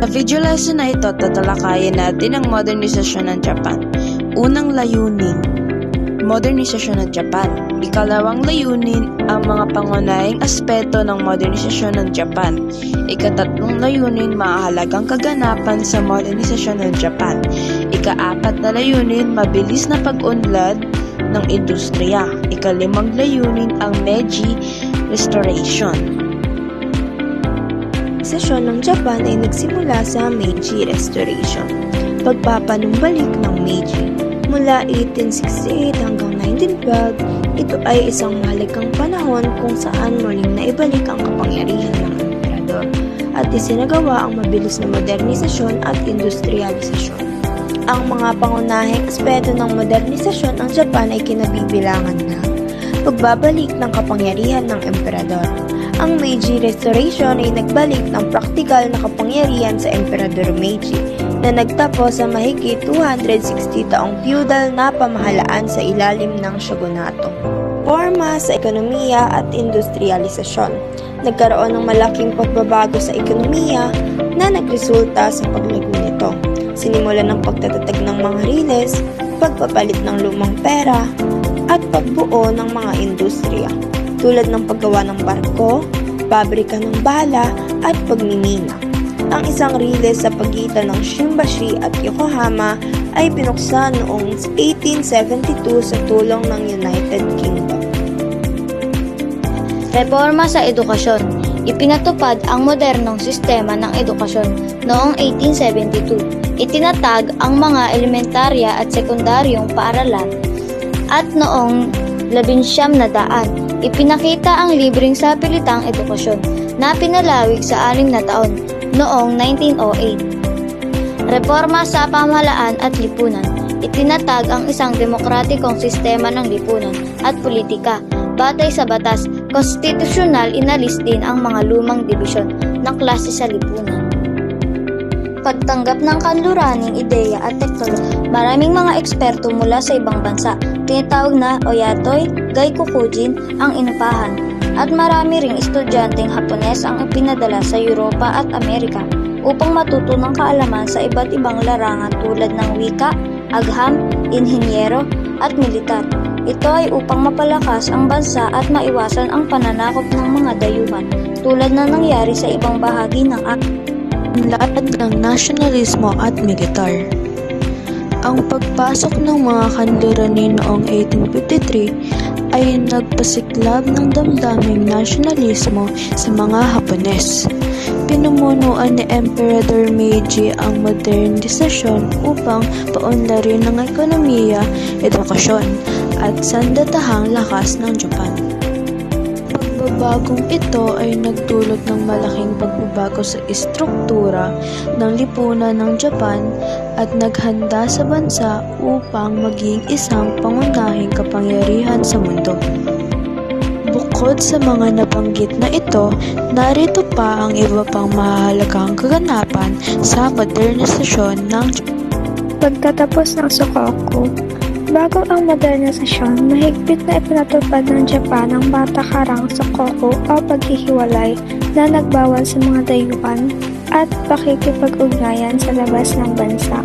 Sa video lesson na ito, tatalakayin natin ang modernisasyon ng Japan. Unang layunin, modernisasyon ng Japan. Ikalawang layunin, ang mga pangunahing aspeto ng modernisasyon ng Japan. Ikatatlong layunin, mahalagang kaganapan sa modernisasyon ng Japan. Ikaapat na layunin, mabilis na pag-unlad ng industriya. Ikalimang layunin, ang Meiji Restoration. Sesyon ng Japan ay nagsimula sa Meiji Restoration. Pagpapanumbalik ng Meiji mula 1868 hanggang 1912, ito ay isang mahalagang panahon kung saan muling naibalik ang kapangyarihan ng emperador at isinagawa ang mabilis na modernisasyon at industrialisasyon. Ang mga pangunahing aspeto ng modernisasyon ng Japan ay kinabibilangan ng pagbabalik ng kapangyarihan ng emperador, ang Meiji Restoration ay nagbalik ng praktikal na kapangyarihan sa Emperador Meiji na nagtapos sa mahigit 260 taong feudal na pamahalaan sa ilalim ng shogunato. Forma sa ekonomiya at industrialisasyon. Nagkaroon ng malaking pagbabago sa ekonomiya na nagresulta sa paglago nito. Sinimulan ng pagtatatag ng mga riles, pagpapalit ng lumang pera, at pagbuo ng mga industriya tulad ng paggawa ng barko, pabrika ng bala at pagmimina. Ang isang riles sa pagitan ng Shimbashi at Yokohama ay binuksan noong 1872 sa tulong ng United Kingdom. Reforma sa edukasyon. Ipinatupad ang modernong sistema ng edukasyon noong 1872. Itinatag ang mga elementarya at sekundaryong paaralan at noong labinsyam na daan, ipinakita ang libreng sapilitang edukasyon na pinalawig sa anim na taon noong 1908. Reforma sa pamahalaan at lipunan. Itinatag ang isang demokratikong sistema ng lipunan at politika. Batay sa batas, konstitusyonal inalis din ang mga lumang dibisyon ng klase sa lipunan. Pagtanggap ng kanluraning ideya at teknolohiya, maraming mga eksperto mula sa ibang bansa, tinatawag na Oyatoy, Gaikokujin ang inupahan, at marami ring estudyanteng Hapones ang ipinadala sa Europa at Amerika upang matuto ng kaalaman sa iba't ibang larangan tulad ng wika, agham, inhinyero, at militar. Ito ay upang mapalakas ang bansa at maiwasan ang pananakop ng mga dayuhan tulad na nangyari sa ibang bahagi ng Laad ng nasyonalismo at militar. Ang pagpasok ng mga kanluranin noong 1853 ay nagpasiklab ng damdaming nasyonalismo sa mga Hapones. Pinumunuan ni Emperador Meiji ang modernisasyon upang paunlarin ng ekonomiya, edukasyon, at sandatahang lakas ng Japan. Pagbabagong ito ay nagdulot ng malaking pagbabago sa istruktura ng lipunan ng Japan at naghanda sa bansa upang maging isang pangunahing kapangyarihan sa mundo. Bukod sa mga nabanggit na ito, narito pa ang iba pang mahalagang kaganapan sa modernisasyon ng Japan. Pagtatapos ng Sukoku, bago ang modernisasyon, mahigpit na ipinatupad ng Japan ang batakarang Sukoku o paghihiwalay na nagbawal sa mga dayuhan at pakikipag-ugnayan sa labas ng bansa.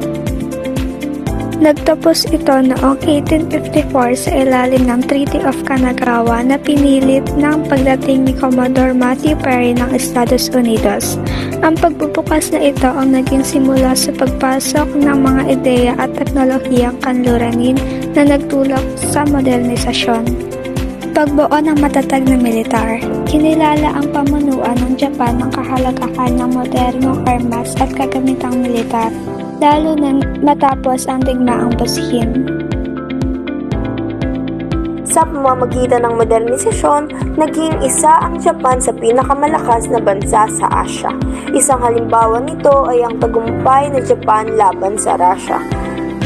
Nagtapos ito noong 1854 sa ilalim ng Treaty of Kanagawa na pinilit ng pagdating ni Commodore Matthew Perry ng Estados Unidos. Ang pagbubukas na ito ang naging simula sa pagpasok ng mga ideya at teknolohiyang kanluranin na nagtulak sa modernisasyon. Pagbuo ng matatag na militar, kinilala ang pamunuan ng Japan ng kahalagahan ng modernong armas at kagamitang militar, lalo na matapos ang digmaang Boshin. Sa pamamagitan ng modernisasyon, naging isa ang Japan sa pinakamalakas na bansa sa Asya. Isang halimbawa nito ay ang tagumpay ng Japan laban sa Russia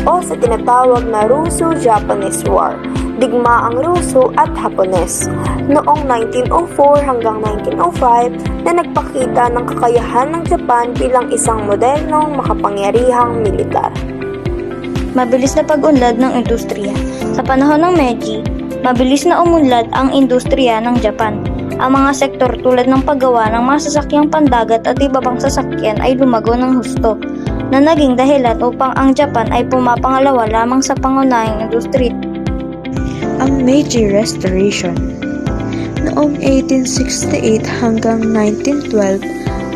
o sa tinatawag na Russo-Japanese War, digmaang Ruso at Hapones, noong 1904 hanggang 1905 na nagpakita ng kakayahan ng Japan bilang isang modernong makapangyarihang militar. Mabilis na pag-unlad ng industriya. Sa panahon ng Meiji, mabilis na umunlad ang industriya ng Japan ang mga sektor tulad ng paggawa ng mga sasakyang pandagat at iba pang sasakyan ay lumago ng husto na naging dahilan upang ang Japan ay pumapangalawa lamang sa pangunahing industriya. Meiji Restoration. Noong 1868 hanggang 1912,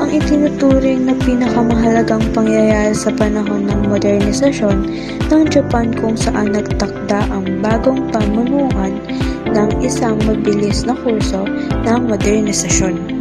ang itinuturing na pinakamahalagang pangyayari sa panahon ng modernisasyon ng Japan kung saan nagtakda ang bagong pamunuan ng isang mabilis na kurso ng modernisasyon.